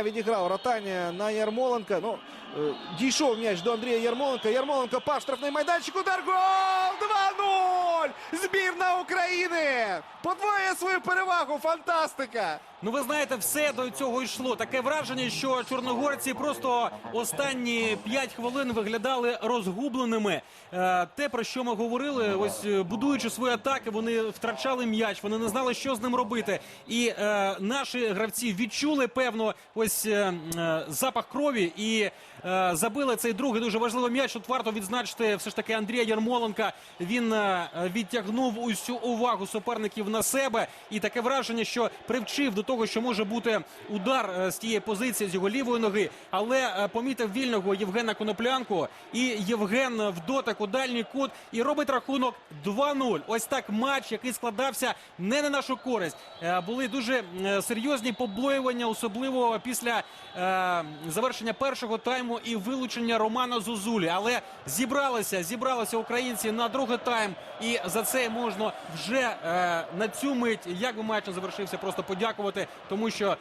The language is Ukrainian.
Відіграв ротання на Ярмоленка. Ну, е, дійшов м'яч до Андрія Ярмоленка. Ярмоленко пас штрафний майданчик. Удар гол! 2-0! Збірна України! Подвоює свою перевагу. Фантастика! Ну, ви знаєте, все до цього йшло. Таке враження, що чорногорці просто останні 5 хвилин виглядали розгубленими. Е, Те, про що ми говорили, ось е, будуючи свої атаки, вони втрачали м'яч, вони не знали, що з ним робити. І е, наші гравці відчули певно ось е, е, запах крові і е, забили цей другий дуже важливий м'яч. Тут варто відзначити все ж таки Андрія Ярмоленка. Він е, відтягнув усю увагу суперників на себе, і таке враження, що привчив до того, що може бути удар е, з тієї позиції з його лівої ноги, але е, помітив вільного Євгена Коноплянку. І Євген в дотик у дальній кут і робить рахунок 2-0. Ось так матч, який складався не на нашу користь. Е, Були дуже серйозні поблоювання, особливо після завершення першого тайму і вилучення Романа Зозулі. Але зібралися, зібралися українці на другий тайм, і за це можна вже е, на цю мить, як би матч завершився, просто подякувати, тому що